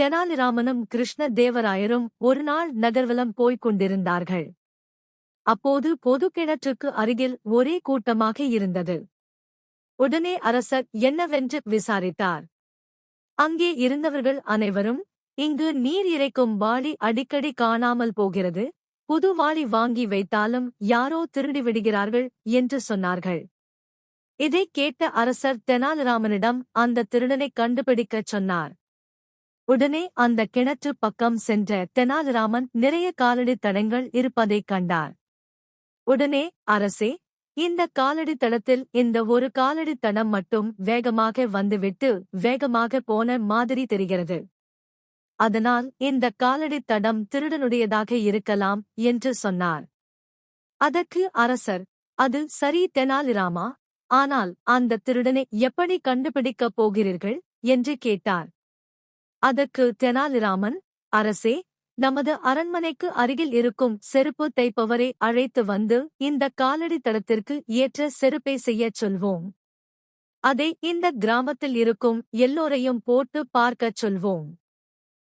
தெனாலிராமனும் கிருஷ்ண தேவராயரும் ஒருநாள் நகர்வலம் போய்க் கொண்டிருந்தார்கள். அப்போது பொது கிணற்றுக்கு அருகில் ஒரே கூட்டமாக இருந்தது. உடனே அரசர் என்னவென்று விசாரித்தார். அங்கே இருந்தவர்கள் அனைவரும் இங்கு நீர் இறைக்கும் வாளி அடிக்கடி காணாமல் போகிறது புது வாளி வாங்கி வைத்தாலும் யாரோ திருடிவிடுகிறார்கள் என்று சொன்னார்கள். இதைக் கேட்ட அரசர் தெனாலிராமனிடம் அந்த திருடனைக் கண்டுபிடிக்கச் சொன்னார். உடனே அந்த கிணற்று பக்கம் சென்ற தெனாலிராமன் நிறைய காலடி தடங்கள் இருப்பதைக் கண்டார். உடனே அரசே இந்த காலடி தடத்தில் இந்த ஒரு காலடி தடம் மட்டும் வேகமாக வந்துவிட்டு வேகமாக போன மாதிரி தெரிகிறது. அதனால் இந்த காலடி தடம் திருடனுடையதாக இருக்கலாம் என்று சொன்னார். அதற்கு அரசர் அது சரி தெனாலிராமா? ஆனால் அந்த திருடனை எப்படி கண்டுபிடிக்கப் போகிறீர்கள்? என்று கேட்டார். அதற்கு தெனாலிராமன் அரசே நமது அரண்மனைக்கு அருகில் இருக்கும் செருப்பு தைப்பவரை அழைத்து வந்து இந்த காலடி தடத்திற்கு ஏற்ற செருப்பை செய்யச் சொல்வோம். அதை இந்த கிராமத்தில் இருக்கும் எல்லோரையும் போட்டு பார்க்கச் சொல்வோம்.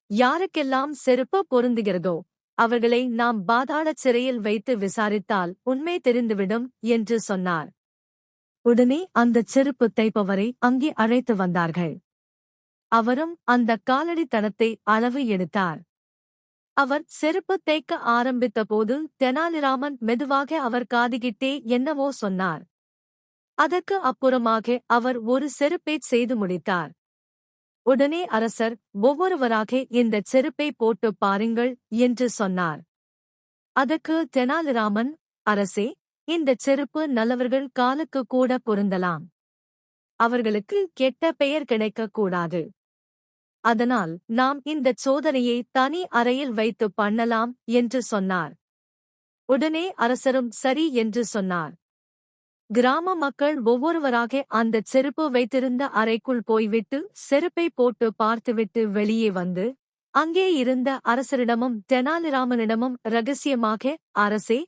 யாருக்கெல்லாம் செருப்பு பொருந்துகிறதோ அவர்களை நாம் பாதாளச் சிறையில் வைத்து விசாரித்தால் உண்மை தெரிந்துவிடும் என்று சொன்னார். உடனே அந்த செருப்பு தைப்பவரை அங்கே அழைத்து வந்தார்கள். அவரும் அந்த காலடித்தனத்தை அளவு எடுத்தார். அவர் செருப்பு தேய்க்க ஆரம்பித்தபோது தெனாலிராமன் மெதுவாக அவர் காதுகிட்டே என்னவோ சொன்னார். அதற்கு அப்புறமாக அவர் ஒரு செருப்பைச் செய்து முடித்தார். உடனே அரசர் ஒவ்வொருவராக இந்த செருப்பை போட்டு பாருங்கள் என்று சொன்னார். அதற்கு தெனாலிராமன் அரசே இந்த செருப்பு நல்லவர்கள் காலுக்கு கூட பொருந்தலாம். அவர்களுக்கு கெட்ட பெயர் கிடைக்கக்கூடாது. அதனால் நாம் இந்த சோதனையை தனி அறையில் வைத்து பண்ணலாம் என்று சொன்னார். உடனே அரசரும் சரி என்று சொன்னார். கிராம மக்கள் ஒவ்வொருவராக அந்த செருப்பு வைத்திருந்த அறைக்குள் போய்விட்டு செருப்பை போட்டு பார்த்துவிட்டு வெளியே வந்து அங்கே இருந்த அரசரிடமும் தெனாலிராமனிடமும் ரகசியமாக அரசே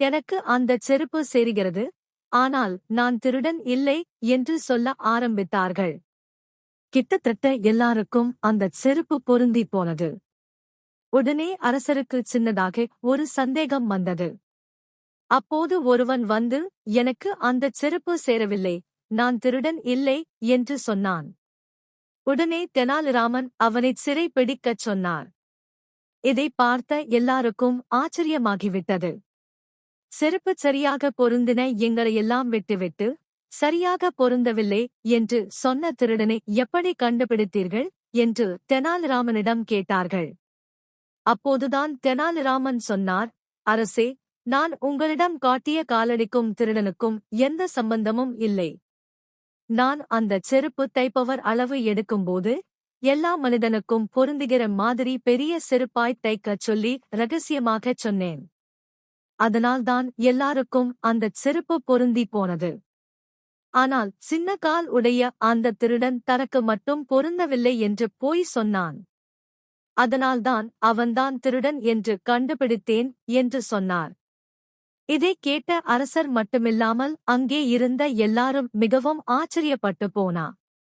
எனக்கு அந்த செருப்பு சேருகிறது ஆனால் நான் திருடன் இல்லை என்று சொல்ல ஆரம்பித்தார்கள். கிட்டத்தட்ட எல்லாருக்கும் அந்த செருப்பு பொருந்தி போனது. உடனே அரசருக்கு சின்னதாக ஒரு சந்தேகம் வந்தது. அப்போது ஒருவன் வந்து எனக்கு அந்த செருப்பு சேரவில்லை நான் திருடன் இல்லை என்று சொன்னான். உடனே தெனாலிராமன் அவனைச் சிறை பிடிக்கச் சொன்னார். இதை பார்த்த எல்லாருக்கும் ஆச்சரியமாகிவிட்டது. செருப்பு சரியாக பொருந்தின எங்களையெல்லாம் விட்டுவிட்டு சரியாக பொருந்தவில்லை என்று சொன்ன திருடனை எப்படி கண்டுபிடித்தீர்கள்? என்று தெனாலிராமனிடம் கேட்டார்கள். அப்போதுதான் தெனாலிராமன் சொன்னார் அரசே நான் உங்களிடம் காட்டிய காலடிக்கும் திருடனுக்கும் எந்த சம்பந்தமும் இல்லை. நான் அந்த செருப்பு தைப்பவர் அளவு எடுக்கும்போது எல்லா மனிதனுக்கும் பொருந்துகிற மாதிரி பெரிய செருப்பாய் தைக்கச் சொல்லி ரகசியமாகச் சொன்னேன். அதனால்தான் எல்லாருக்கும் அந்தச் செருப்பு பொருந்தி போனது. ஆனால் சின்ன கால் உடைய அந்த திருடன் தனக்கு மட்டும் பொருந்தவில்லை என்று போய் சொன்னான். அதனால்தான் அவன்தான் திருடன் என்று கண்டுபிடித்தேன் என்று சொன்னார். இதைக் கேட்ட அரசர் மட்டுமில்லாமல் அங்கே இருந்த எல்லாரும் மிகவும் ஆச்சரியப்பட்டு போனா.